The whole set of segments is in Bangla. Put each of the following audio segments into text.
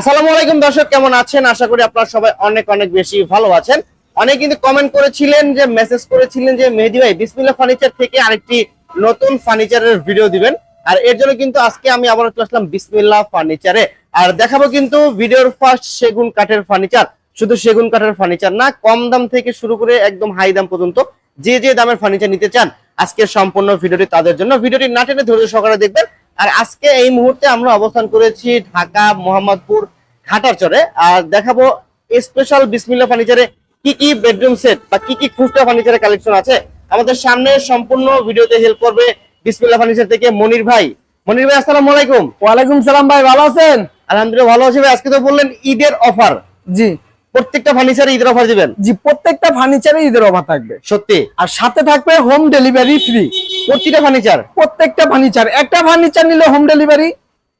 আসসালামু আলাইকুম দর্শক, কেমন আছেন? আশা করি আপনারা সবাই অনেক অনেক বেশি ভালো আছেন। অনেক কিন্তু কমেন্ট করেছিলেন যে মেসেজ করেছিলেন যে, মেহেদি ভাই, বিসমিল্লাহ ফার্নিচার থেকে আরেকটি নতুন ফার্নিচারের ভিডিও দিবেন। আর এর জন্য কিন্তু আজকে আমি আবার চলে আসলাম বিসমিল্লাহ ফার্নিচারে আর দেখাবো কিন্তু ভিডিওর ফার্স্ট সেগুন কাঠের ফার্নিচার শুধু সেগুন কাঠের ফার্নিচার না, কম দাম থেকে শুরু করে একদম হাই দাম পর্যন্ত যে যে দামের ফার্নিচার নিতে চান, আজকের সম্পূর্ণ ভিডিওটি তাদের জন্য। ভিডিওটি না টেনে ধৈর্য সহকারে দেখবেন। আর আজকে এই মুহূর্তে আমরা অবস্থান করেছি ঢাকা মোহাম্মদপুর ঘাটারচরে। আর দেখাবো স্পেশাল বিসমিল্লা ফার্নিচারে কি কি বেডরুম সেট বা কি কি খুচরা ফার্নিচারের কালেকশন আছে। আমাদের সামনে সম্পূর্ণ ভিডিওতে হেল্প করবে বিসমিল্লা ফার্নিচার থেকে মনির ভাই। মনির ভাই আসসালামু আলাইকুম। ওয়ালাইকুম সালাম ভাই ভালো আছেন? আলহামদুলিল্লাহ ভালো আছি ভাই। আজকে তো বললেন ঈদের অফার জি। প্রত্যেকটা ফার্নিচারে ঈদের অফার দিবেন? জি প্রত্যেকটা ফার্নিচারে ঈদের অফার থাকবে। সত্যি? আর সাথে থাকবে হোম ডেলিভারি ফ্রি প্রতিটা ফার্নিচার প্রত্যেকটা ফার্নিচার একটা ফার্নিচার নিলে হোম ডেলিভারি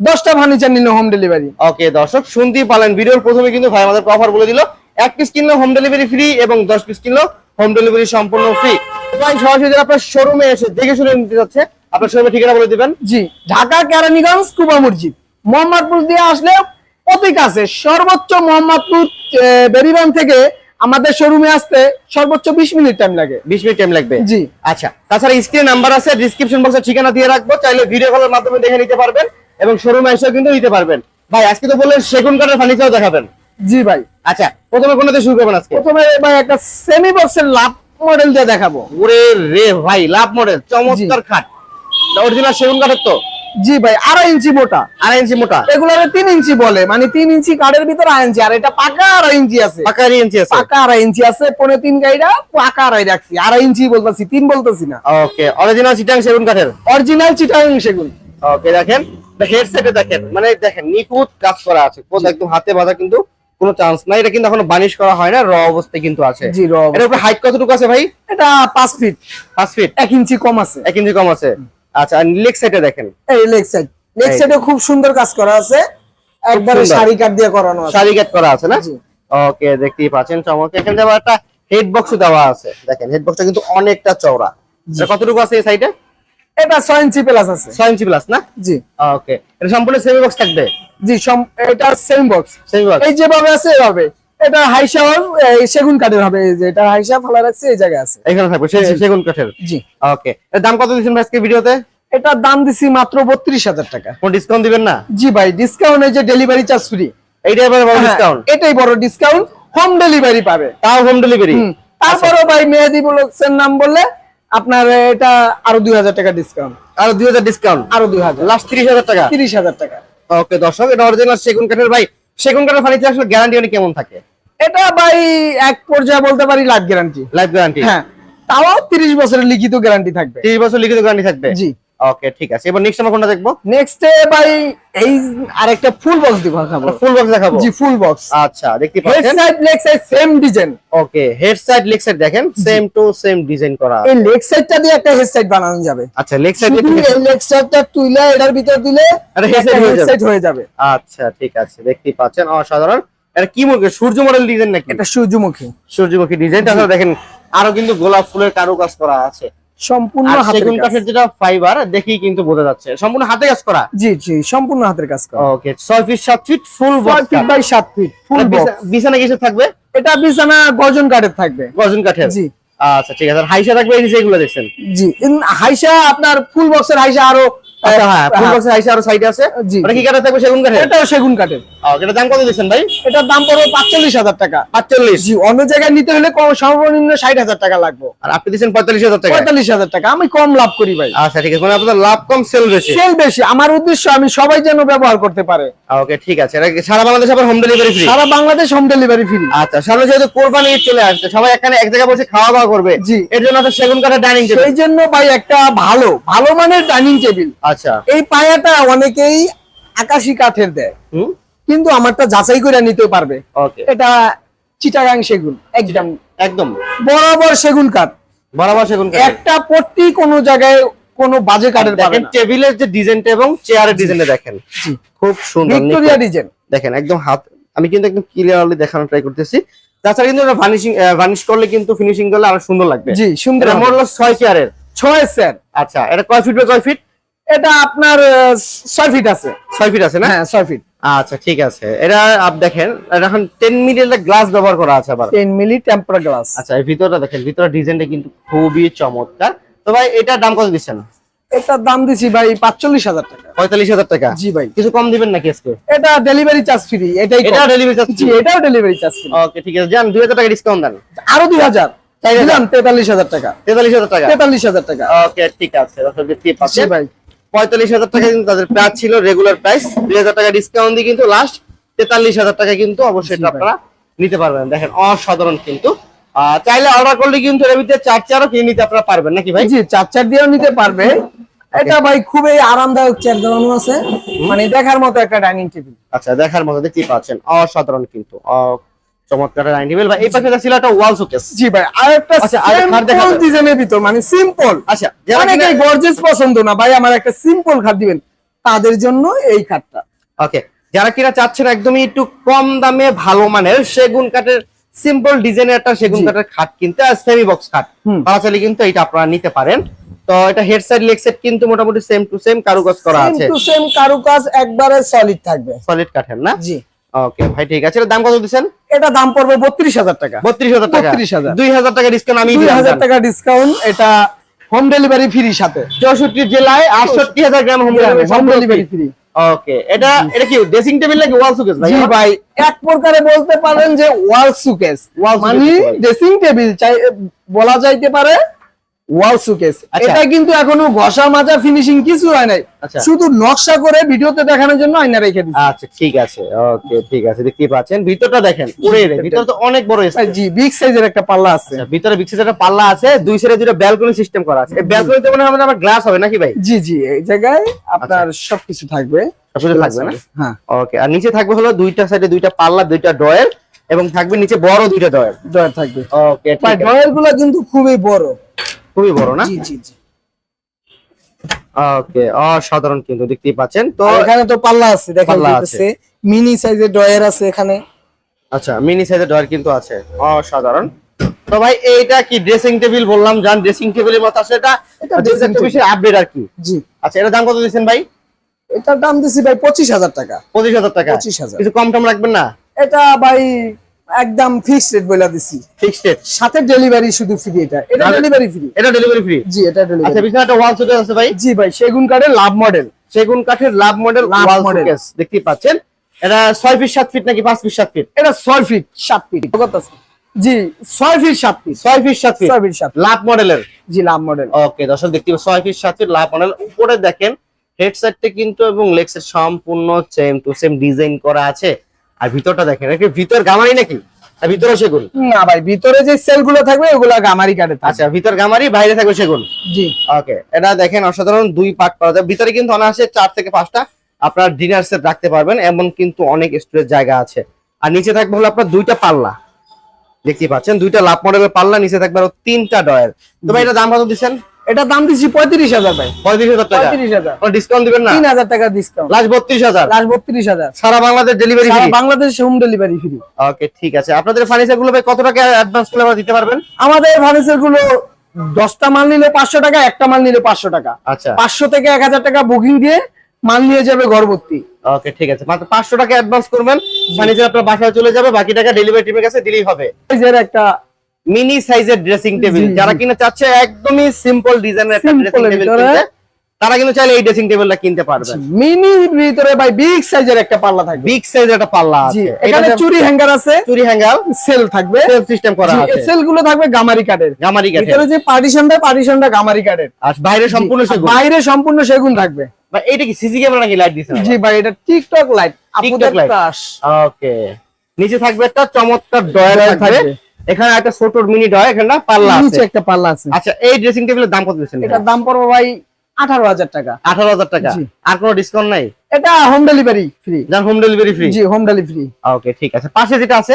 দশটা ফার্নিচার নিলে হোম ডেলিভারি ওকে দর্শক শুনতেই পারলেন ভিডিওর প্রথমে কিন্তু ভাই আমাদের অফার বলে দিল এক পিস কিনলে হোম ডেলিভারি ফ্রি এবং দশ পিস কিনলেও হোম ডেলিভারি সম্পূর্ণ ফ্রি ভাই সরাসরি আপনার শোরুমে এসে দেখে শুনে নিতে যাচ্ছে আপনার শোরুমে ঠিকানা বলে দিবেন। জি ঢাকা কেরানীগঞ্জ কুবা মসজিদ। মোহাম্মদপুর দিয়ে আসলে অতি কাছে সর্বোচ্চ মোহাম্মদপুর বেরিবান থেকে আমাদের শোরুমে আসতে সর্বোচ্চ বিশ মিনিট টাইম লাগে। বিশ মিনিট টাইম লাগবে? জি। আচ্ছা তাছাড়া স্ক্রিনে নাম্বার আছে ডিসক্রিপশন বক্সে ঠিকানা দিয়ে রাখব। চাইলে ভিডিও কলের মাধ্যমে দেখে নিতে পারবেন এবং শোরুমে এসেও কিন্তু নিতে পারবেন। ভাই আজকে তো বললেন সেগুন কাঠের ফার্নিচার দেখাবেন। জি ভাই। আচ্ছা প্রথমে কোনটা শুরু করবেন আজকে? প্রথমে ভাই একটা সেমি বক্সের লাভ মডেল দিয়ে দেখাবো। ওরে রে ভাই লাভ মডেল চমৎকার খাট। অরিজিনাল সেগুন কাঠের তো? জি ভাই আড়াই ইঞ্চি মোটা। আড়াই ইঞ্চি মোটা। এগুলারে তিন ইঞ্চি বলে মানে তিন ইঞ্চি কাঠের ভিতর আড়াই ইঞ্চি আর এটা পাকা আড়াই ইঞ্চি আছে। পাকা আড়াই ইঞ্চি আছে। পাকা আড়াই ইঞ্চি আছে পনে তিন গাইডা পাকা আড়াই রাখছি। আড়াই ইঞ্চি বলতেছি তিন বলতেছি না। ওকে অরিজিনাল চিটাং সেগুন কাঠের? অরিজিনাল চিটাং সেগুন। ওকে দেখেন হেডসেটে দেখেন মানে দেখেন নিখুঁত কাজ করা আছে। কোন একদম হাতে বাঁধা কিন্তু কোনো চান্স নাই। এটা কিন্তু এখনও বানিশ করা হয় না র অবস্থায় কিন্তু আছে। জি র এর উপরে হাইট কতটুকু আছে ভাই? এটা পাঁচ ফিট পাঁচ ফিট এক ইঞ্চি কম আছে। এক ইঞ্চি কম আছে। আচ্ছা আর লেগ সাইডে দেখেন। এই লেগ সাইড লেগ সাইডে খুব সুন্দর কাজ করা আছে। একবারে শাড়ি কাট দিয়ে করানো আছে। শাড়ি কাট করা আছে না? ওকে দেখতেই পাচ্ছেন চমৎকার এখানে যেমন একটা হেড বক্স দেওয়া আছে। দেখেন হেড বক্সটা কিন্তু অনেকটা চওড়া। কতটুকু আছে এই সাইডে এটা ছয় ইঞ্চি প্লাস আছে। ছয় ইঞ্চি প্লাস না? জি। ওকে এটা সম্পূর্ণ সেমি বক্স থাকবে? জি এটা সেম বক্স সেমি বক্স এই যেভাবে আছে এভাবে। এটা হাইসা সেগুন কাঠের হবে যে এটা হাইসা ফালা রাখছে এই জায়গায় আছে। এখানে থাকবে সেগুন কাঠের? জি। ওকে দাম কত দিচ্ছেন আজকে ভিডিওতে? এটার দাম দিছি মাত্র বত্রিশ হাজার টাকা। কোন ডিসকাউন্ট দিবেন না? জি ভাই ডিসকাউন্ট এই যে ডেলিভারি চার্জ ফ্রি এইটা বড় ডিসকাউন্ট এটাই বড় ডিসকাউন্ট হোম ডেলিভারি পাবে। তাও হোম ডেলিভারি। তারপরেও ভাই মেহেদি ব্লগসের নাম বললে আপনার এটা আরও দুই হাজার টাকা ডিসকাউন্ট আর দুই হাজার ডিসকাউন্ট আরও দুই হাজার। লাস্ট তিরিশ হাজার টাকা? তিরিশ হাজার টাকা। ওকে দর্শক এটা অরিজিনাল সেগুন কাঠের। ভাই সেগুন কাঠের ফার্নিচার আসলে গ্যারান্টি অনেক কেমন থাকে? এটা ভাই এক পর্যায়ে বলতে পারি লাইফ গ্যারান্টি লাইফ গ্যারান্টি হ্যাঁ। তাও তিরিশ বছরের লিখিত গ্যারান্টি থাকবে। তিরিশ বছর লিখিত গ্যারান্টি থাকবে? জি। ওকে ঠিক আছে। এবার নেক্সট আমরা কোনটা দেখব? নেক্সট ভাই এই আরেকটা ফুল বক্স দিব ফুল বক্স দেখাবো। জি ফুল বক্স আচ্ছা দেখতে head side leg side same design okay head side leg side দেখেন সেম টু সেম ডিজাইন করা। এই লেগ সাইডটা দিয়ে একটা হেড সাইড বানানো যাবে। আচ্ছা লেগ সাইড এই লেগ সাইডটা তুলে এটার ভিতর দিলে আরে হেড সাইড হয়ে যাবে। আচ্ছা ঠিক আছে দেখতেই পাচ্ছেন অসাধারণ। এটা কি মুখে সূর্য মডেল ডিজাইন নাকি? এটা সূর্যমুখী। সূর্যমুখী ডিজাইনটা আপনারা দেখেন আরও কিন্তু গোলাপ ফুলের কারুকাজ করা আছে। সম্পূর্ণ হাতের সেগুন কাজ। কাঠের যেটা ফাইবার দেখেই কিন্তু বোঝা যাচ্ছে। সম্পূর্ণ হাতে কাজ করা? জি জি সম্পূর্ণ হাতের কাজ করা। ওকে ছয় ফিট সাত feet full feet by feet full box বিছানা থাকবে? এটা বিছানা গর্জন কাঠের থাকবে। গর্জন কাঠের? জি। আচ্ছা ঠিক আছে। আর হাইসা থাকবে এই নিচে এগুলো দেখছেন? জি হাইসা আপনার ফুল বক্সের হাইসা আরও আচ্ছা সর্বনিম্ন ষাট হাজার টাকা লাগবে। আর আপনি দিচ্ছেন পঁয়তাল্লিশ হাজার টাকা। পঁয়তাল্লিশ হাজার টাকা আমি কম লাভ করি ভাই। আচ্ছা ঠিক আছে মানে লাভ কম সেল বেশি। সেল বেশি আমার উদ্দেশ্য আমি সবাই যেন ব্যবহার করতে পারে। ওকে ঠিক আছে সারা বাংলাদেশ আবার হোম ডেলিভারি ফ্রি সারা বাংলাদেশ হোম ডেলিভারি ফ্রি আচ্ছা সামনে যেহেতু কোরবানি চলে আসছে সবাই এখানে এক জায়গায় বসে খাওয়া দাওয়া করবে। জি। এর জন্য সেগুন কাঠের ডাইনিং টেবিল সেই জন্য ভাই একটা ভালো ভালো মানের ডাইনিং টেবিল আচ্ছা। এই পায়াটা অনেকেই আকাশি কাঠের দেয়। হুম? কিন্তু আমারটা যাচাই করে নিতে পারবে। এটা চিটাগাং সেগুন একদম। একদম। বরাবর সেগুন কাঠ। বরাবর সেগুন কাঠের। একটা পট্টি কোন জায়গায় কোনো বাজে কাঠের দেখেন টেবিলের যে ডিজাইনটা এবং চেয়ারের ডিজাইনটা দেখেন। জি। খুব সুন্দর ভিক্টোরিয়া ডিজাইন দেখেন একদম হাত আমি কিন্তু একদম ক্লিয়ারলি দেখানোর ট্রাই করতেছি। তাছাড়া কিন্তু ভানিশিং ভানিশ করলে কিন্তু ফিনিশিং করলে আরও সুন্দর লাগবে। জি সুন্দর এটা হবে। মোট হলো ছয় চেয়ারের ছয় স্যার আচ্ছা এটা কয় ফিট বাই কয় ফিট এটা আপনার ছয় ফিট আছে। ছয় ফিট আছে না? হ্যাঁ ছয় ফিট আচ্ছা ঠিক আছে। এটা আপ দেখেন এখন টেন মিলিয়ন গ্লাস ব্যবহার করা আছে আবার। টেন মিলি টেম্পার গ্লাস আচ্ছা এই ভিতরটা দেখেন ভিতরের ডিজাইনটা কিন্তু খুবই চমৎকার। তো ভাই এটার দাম কত দিচ্ছেন? এটার দাম দিছি ভাই পাঁচচল্লিশ হাজার টাকা। পঁয়তাল্লিশ হাজার টাকা? জি ভাই। কিছু কম দিবেন নাকি আজকে? এটা ডেলিভারি চার্জ ফ্রি এটাই এটা। ডেলিভারি জি এটাও ডেলিভারি চার্জ ফ্রি ওকে ঠিক আছে। যান দুই হাজার টাকা ডিসকাউন্ট দেন। আরও দুই হাজার। হাজার। দিলাম তেতাল্লিশ হাজার টাকা। তেতাল্লিশ হাজার টাকা? তেতাল্লিশ হাজার টাকা। ওকে ঠিক আছে। ভাই। পঁয়তাল্লিশ হাজার টাকা কিন্তু তাদের প্রাইস ছিল রেগুলার প্রাইস দুই হাজার টাকা ডিসকাউন্ট দিয়ে কিন্তু লাস্ট তেতাল্লিশ হাজার টাকা কিন্তু অবশ্যই এটা আপনারা নিতে পারবেন। দেখেন অসাধারণ কিন্তু। চাইলে অর্ডার করলে কিন্তু এর ভিতরে চার চারও কিনে নিতে আপনারা পারবেন নাকি ভাই? জি চার চার দিয়েও নিতে পারবে। এটা ভাই খুবই আরামদায়ক চেয়ার দেওয়ানো আছে। মানে দেখার মতো একটা ডাইনিং টেবিল আচ্ছা দেখার মতো দেখতেই পাচ্ছেন। অসাধারণ কিন্তু। চমৎকার ডাইনিং টেবিল বা এই পাশে ছিল একটা ওয়াল শোকেস জি ভাই আর একটা আচ্ছা, আর সিম্পল ডিজাইনের ভিতর মানে সিম্পল আচ্ছা যারা অনেকে পছন্দ না। ভাই আমার একটা সিম্পল খাট দিবেন। তাদের জন্য এই খাটটা। ওকে যারা কিনা চাচ্ছেন একদমই একটু কম দামে ভালো মানের সেগুন কাঠের সিম্পল ডিজাইনের একটা সেগুন কাঠের খাট কিনতে আর সেমি বক্স খাট। তারা চাইলে কিন্তু এটা আপনারা নিতে পারেন। তো এটা হেড সাইড লেগ সেট কিন্তু মোটামুটি সেম টু সেম কারুকাজ করা আছে। কিন্তু সেম কারুকাজ একবারে সলিড থাকবে। সলিড কাঠের না? জি। ওকে ভাই ঠিক আছে। দাম কত দিচ্ছেন? এটা দাম পড়বে বত্রিশ হাজার টাকা। বত্রিশ হাজার টাকা। 32,000 দুই হাজার টাকা ডিসকাউন্ট আমি দুই হাজার টাকা ডিসকাউন্ট এটা হোম ডেলিভারি ফ্রি সাথে। চৌষট্টি জেলায় আটষট্টি হাজার গ্রাম হোম ডেলিভারি ফ্রি ওকে এটা এটা কি ড্রেসিং টেবিল নাকি ওয়াল সুকেস ভাই? ভাই এক প্রকারে বলতে পারেন যে ওয়াল সুকেস মানে ড্রেসিং টেবিল বলা যাইতে পারে ওয়াল সুকেস আচ্ছা। এটা কিন্তু এখনও ঘষা মাজা ফিনিশিং কিছু হয় নাই। আচ্ছা। শুধু নকশা করে ভিডিওতে দেখানোর জন্য আয়না রেখে দিচ্ছি। আচ্ছা ঠিক আছে। ওকে ঠিক আছে পাচ্ছেন। ভিতরটা দেখেন পুরে ভিতর তো অনেক বড় space। জি বিগ সাইজের একটা পাল্লা আছে। ভিতরে একটা পাল্লা আছে দুই সাইডে দুটো ব্যালকনি সিস্টেম করা আছে। এই ব্যালকনিতে মনে হয় আমাদের আবার গ্লাস হবে নাকি ভাই? জি জি এই জায়গায় আপনার সবকিছু থাকবে। সবকিছু থাকবে না? হ্যাঁ। ওকে আর নিচে থাকবে হলো দুইটা সাইডে দুইটা পাল্লা দুইটা ড্রয়ার এবং থাকবে নিচে বড় দুইটা ড্রয়ার ড্রয়ার থাকবে। ওকে ড্রয়ারগুলো কিন্তু খুবই বড়। খুবই বড় না? জি জি জি। ওকে অসাধারণ কিন্তু দেখতেই পাচ্ছেন। তো এখানে তো পাল্লা আছে দেখা পাল্লা যাচ্ছে মিনি সাইজের ড্রয়ার আছে এখানে। আচ্ছা মিনি সাইজের ড্রয়ার কিন্তু আছে অসাধারণ। তো ভাই এইটা কি ড্রেসিং টেবিল বললাম জান ড্রেসিং টেবিলের মতো আছে এটা? এটা table। চব্বিশের আপডেট আর কি? জি। আচ্ছা এটার দাম কত দিচ্ছেন ভাই? এটার দাম দিছি ভাই পঁচিশ হাজার টাকা। পঁচিশ হাজার টাকা। পঁচিশ হাজার। কিছু কম টম রাখবেন না? এটা ভাই একদম ফিক্সড রেট বলে দিছি। ফিক্সড রেট সাথে ডেলিভারি শুধু ফ্রি এটা এটা ডেলিভারি ফ্রি এটা ডেলিভারি ফ্রি জি এটা আচ্ছা ডেলিভারি পিছনে একটা ওয়াল সুকেস আছে ভাই? জি ভাই সেগুন কাঠের লাভ মডেল সেগুন কাঠের লাভ মডেল ওয়াল। সুকেস দেখতেই পাচ্ছেন। এটা ছয় ফিট সাত ফিট নাকি পাঁচ ফিট সাত ফিট এটা ছয় ফিট সাত ফিট জি ছয় ফিট সাত ফিট ছয় ফিট সাত ফিট ছয় ফিট সাত লাভ মডেলের জি লাভ মডেল ওকে দর্শক দেখতে পাচ্ছেন ছয় ফিট সাত ফিট লাভ মডেল উপরে দেখেন হেডসেটটা কিন্তু এবং লেগসেট সম্পূর্ণ সেম টু সেম ডিজাইন করা আছে। আর ভিতরটা দেখেন এটা কি ভিতর গামারি নাকি? আর ভিতরে সেগুন। না ভাই ভিতরে যে সেলগুলো থাকবে ওগুলা গামারি কাঠে আচ্ছা ভিতর গামারি বাইরে থাকবে সেগুন? জি। ওকে এটা দেখেন অসাধারণ দুই পার্ট করা যায়। ভিতরে কিন্তু অনায়াসে চার থেকে পাঁচটা আপনার ডিনার সেট রাখতে পারবেন এমন কিন্তু অনেক স্টোরেজ জায়গা আছে। আর নিচে থাকবে হলো আপনার দুইটা পাল্লা। দেখতেই পাচ্ছেন দুইটা লাভ মডেলের পাল্লা নিচে থাকবে আরও তিনটা ডয়ার তো ভাই এটা দাম কত দিচ্ছেন? এটা দাম দিচ্ছি পঁয়ত্রিশ হাজার ভাই। পঁয়ত্রিশ হাজার টাকা। পঁয়ত্রিশ হাজার। ডিসকাউন্ট দিবেন না? তিন হাজার টাকা ডিসকাউন্ট লাস্ট বত্রিশ হাজার। লাস্ট বত্রিশ হাজার। সারা বাংলাদেশ ডেলিভারি সারা Bangladesh home delivery free okay ঠিক আছে। আপনাদের ফার্নিচারগুলো ভাই কত টাকা অ্যাডভান্স করলে আমরা দিতে পারবেন? আমাদের ফার্নিচারগুলো দশটা মাল নিলে পাঁচশো টাকা একটা মাল নিলে পাঁচশো টাকা। আচ্ছা। পাঁচশো থেকে এক হাজার টাকা বুকিং দিয়ে মাল নিয়ে যাবে ঘরভর্তি ওকে ঠিক আছে। মাত্র পাঁচশো টাকা অ্যাডভান্স করবেন। ফার্নিচার আপনার বাসায় চলে যাবে বাকি টাকা ডেলিভারি টিমের কাছে দিলেই হবে। একটা মিনি সাইজের ড্রেসিং টেবিল। যারা কিনা চাচ্ছে একদমই সিম্পল ডিজাইনের একটা ড্রেসিং টেবিল। কিনতে তারা কিন্তু চাইলে এই ড্রেসিং টেবিলটা কিনতে পারবে। মিনি ভিতরে ভাই বিগ সাইজের একটা পাল্লা থাকবে। বিগ সাইজের একটা পাল্লা আছে। এখানে চুরি হ্যাঙ্গার আছে। চুরি হ্যাঙ্গার সেল থাকবে। সেলফ সিস্টেম করা আছে। সেলগুলো থাকবে গামারি কাঠের। গামারি কাঠের। ভিতরে যে পার্টিশনটা পার্টিশনটা গামারি কাঠের। আর বাইরে সম্পূর্ণ সেগুন। বাইরে সম্পূর্ণ সেগুন থাকবে। বা এটা কি সিসি ক্যামেরা নাকি লাইট দিছে? জি ভাই এটা TikTok light light। Crush okay নিচে থাকবে একটা চমৎকার ডয়ার থাকবে। এখানে একটা ছোট মিনি ডয়ার এখানে না পাল্লা আছে। একটা পাল্লা আছে। আচ্ছা এই ড্রেসিং টেবিলের দাম কত দিচ্ছেন এটার দাম পড়বে ভাই আঠারো হাজার টাকা। আঠারো হাজার টাকা। আর কোনো ডিসকাউন্ট নাই? এটা হোম ডেলিভারি ফ্রি যান হোম ডেলিভারি ফ্রি জি হোম ডেলিভারি ওকে ঠিক আছে। পাশে যেটা আছে?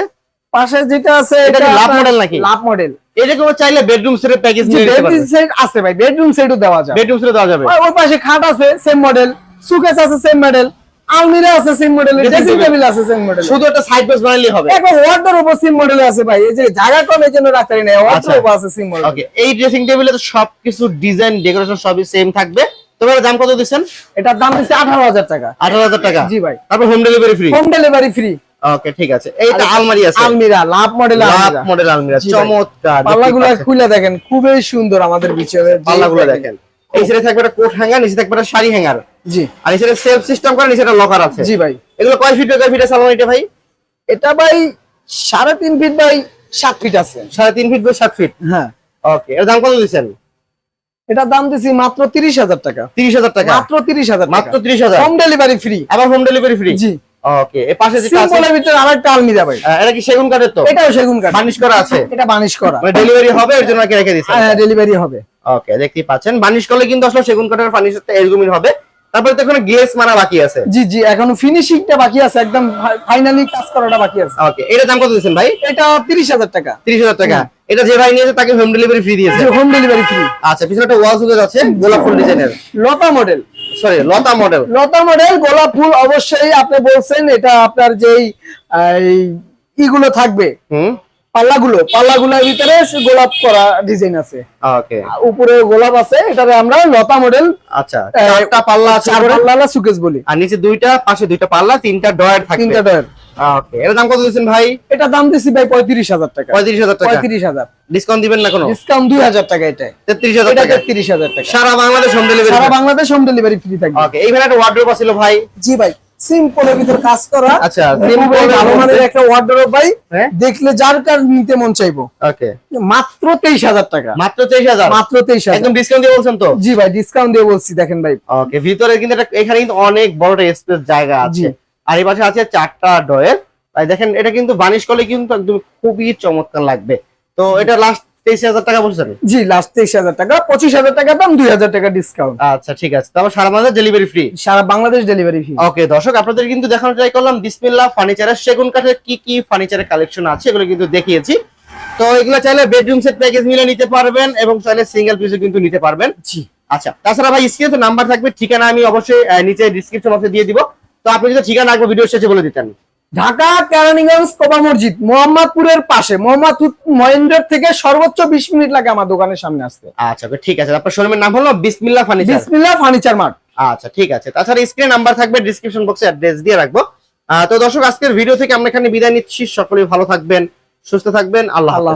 পাশে যেটা আছে এটা কি লাভ model নাকি? লাভ মডেল এরকম চাইলে বেডরুম সেটের প্যাকেজ নিয়ে নিতে বেডরুম পারবেন সেট আছে ভাই বেডরুম সেটও দেওয়া যায় বেডরুম সেটে দেওয়া যাবে। ওই পাশে খাট আছে সেম মডেল সুকেস আছে সেম মডেল আলমিরা আছে সেম মডেল ড্রেসিং টেবিল আছে সেম মডেল শুধু একটা সাইড বেস বানালেই হবে। এখন ওয়ার্ডের সেম মডেল আছে ভাই এই যে জায়গা কম এই জন্য রাখতে না ওয়ার্ডের। আছে সেম মডেল ওকে এই ড্রেসিং টেবিলে তো সবকিছু ডিজাইন ডেকোরেশন সবই সেম থাকবে। তোমার দাম কত দিচ্ছেন? এটার দাম দিচ্ছে আঠারো হাজার টাকা। আঠারো হাজার টাকা? জি ভাই। তারপর home delivery free home delivery free okay ঠিক আছে। এইটা আলমারি। আছে। আলমিরা লাভ মডেল লাভ মডেল আলমিরা। চমৎকার পাল্লাগুলো খুলে দেখেন খুবই সুন্দর আমাদের বিচরে পাল্লাগুলো দেখেন। এই সাইডে থাকবে একটা কোট হ্যাঙ্গার নিচে থাকবে একটা শাড়ি হ্যাঙ্গার জি। আর এই সাইডে সেলফ সিস্টেম করা নিচে একটা লকার আছে। জি ভাই। এগুলো কয় ফিট কয় ফিট আছে আলমারিটা ভাই? এটা ভাই সাড়ে তিন ফিট বাই সাত ফিট আছে। সাড়ে তিন ফিট বাই সাত ফিট হ্যাঁ। ওকে এর দাম কত দিচ্ছেন? এটার দাম দিছি মাত্র তিরিশ হাজার টাকা। তিরিশ হাজার টাকা? মাত্র তিরিশ হাজার মাত্র তিরিশ হাজার? হোম ডেলিভারি ফ্রি আবার হোম ডেলিভারি ফ্রি জি। ওকে এর পাশে যেটা আছে সিম্পলের ভিতরে আরেকটা আলমিরা ভাই। এটা কি সেগুন কাঠের তো? এটাও সেগুন কাঠ। বার্নিশ করা আছে? এটা বানিশ করা। মানে ডেলিভারি হবে এর জন্য রেখে হ্যাঁ ডেলিভারি হবে। ওকে দেখতেই পাচ্ছেন। বার্নিশ করলে কিন্তু আসলে সেগুন কাঠের ফার্নিচারটা এরকমই হবে। তারপরে তো এখানে গ্লেস মারা বাকি আছে। জি জি এখনও ফিনিশিংটা বাকি আছে। একদম ফাইনালি কাজ করাটা বাকি আছে। ওকে এটার দাম কত দিচ্ছেন ভাই? এটা তিরিশ হাজার টাকা। তিরিশ হাজার টাকা। এটা যে ভাই নিয়েছে তাকে হোম ডেলিভারি ফ্রি দিয়েছে। হোম ডেলিভারি ফ্রি আচ্ছা পিছনে একটা ওয়াল সুকেজ আছে গোলাপ ফুল ডিজাইনের। লতা মডেল সরি লতা মডেল লতা মডেল গোলাপ ফুল অবশ্যই আপনি বলছেন এটা আপনার যেই ইগুলো থাকবে। হুম। পাল্লাগুলো পাল্লাগুলোর ভিতরে গোলাপ করা ডিজাইন আছে। ওকে। উপরে গোলাপ আছে এটারে আমরা লতা মডেল আচ্ছা চারটা পাল্লা আছে চার উপরে। সুকেস বলি। আর নিচে দুইটা পাশে দুইটা পাল্লা তিনটা ডয়ার থাকবে। তিনটা ডয়ের ওকে। এর দাম কত দিচ্ছেন ভাই? এটা দাম দিছি ভাই পঁয়ত্রিশ হাজার টাকা। পঁয়ত্রিশ হাজার টাকা। পঁয়ত্রিশ হাজার। ডিসকাউন্ট দিবেন না কোনো? ডিসকাউন্ট দুই হাজার টাকা এটা তেত্রিশ হাজার এটা টাকা। তেত্রিশ হাজার টাকা। সারা বাংলাদেশ হোম ডেলিভারি সারা বাংলাদেশ হোম ডেলিভারি ফ্রি থাকবে। ওকে এইখানে একটা ওয়ার্ড্রোব ছিল ভাই? জি ভাই। সিম্পলের ভিতর কাজ করা। আচ্ছা ভালো মানের একটা ওয়ার্ডরোব ভাই। হ্যাঁ। দেখলে যার কার নিতে মন চাইব। ওকে মাত্র তেইশ হাজার টাকা। মাত্র তেইশ হাজার? মাত্র তেইশ হাজার। একদম ডিসকাউন্ট দিয়ে বলছেন তো? জি ভাই ডিসকাউন্ট দিয়ে বলছি দেখেন ভাই। ওকে ভিতরে কিন্তু একটা- এখানে কিন্তু অনেক বড় স্পেস জায়গা আছে। আর এই পাশে আছে চারটা ডয়ের ভাই দেখেন এটা কিন্তু বানিশ করলে কিন্তু একদম খুবই চমৎকার লাগবে। তো এটা লাস্ট তেইশ হাজার টাকা বলছেন? জি লাস্ট তেইশ হাজার টাকা পঁচিশ হাজার টাকা দাম দুই হাজার টাকা ডিসকাউন্ট আচ্ছা ঠিক আছে। তারপর সারা বাংলাদেশ ডেলিভারি ফ্রি সারা বাংলাদেশ ডেলিভারি ফি ওকে দর্শক আপনাদের কিন্তু দেখানো ট্রাই করলাম। ফার্নিচারের সেগুন কাঠের কি কি ফার্নিচারের কালেকশন আছে এগুলো কিন্তু দেখিয়েছি। তো এগুলো চাইলে বেডরুম সেট প্যাকেজ মিলে নিতে পারবেন এবং চাইলে সিঙ্গেল পিসও কিন্তু নিতে পারবেন। জি। আচ্ছা তাছাড়া ভাই স্ক্রিনে তো নাম্বার থাকবে ঠিকানা আমি অবশ্যই নিচে ডিসক্রিপশন বক্সে দিয়ে দিব। তো আপনি যদি ঠিকানা ভিডিও শেষে বলে দিতেন। ঢাকা কেরানীগঞ্জ কোবা মসজিদ মোহাম্মদপুরের পাশে। মোহাম্মদপুর মহেন্দ্রের থেকে সর্বোচ্চ বিশ মিনিট লাগে আমার দোকানের সামনে আসতে। আচ্ছা ঠিক আছে। আপনার শোরুমের নাম হলো বিসমিল্লা ফার্নিচার। বিসমিল্লা ফার্নিচার মার্ট। আচ্ছা ঠিক আছে। তাছাড়া স্ক্রিনে নাম্বার থাকবে ডিসক্রিপশন বক্সে অ্যাড্রেস দিয়ে রাখব। আহ, তো দর্শক আজকের ভিডিও থেকে আমরা এখানে বিদায় নিচ্ছি। সকলে ভালো থাকবেন সুস্থ থাকবেন। আল্লাহ আল্লাহ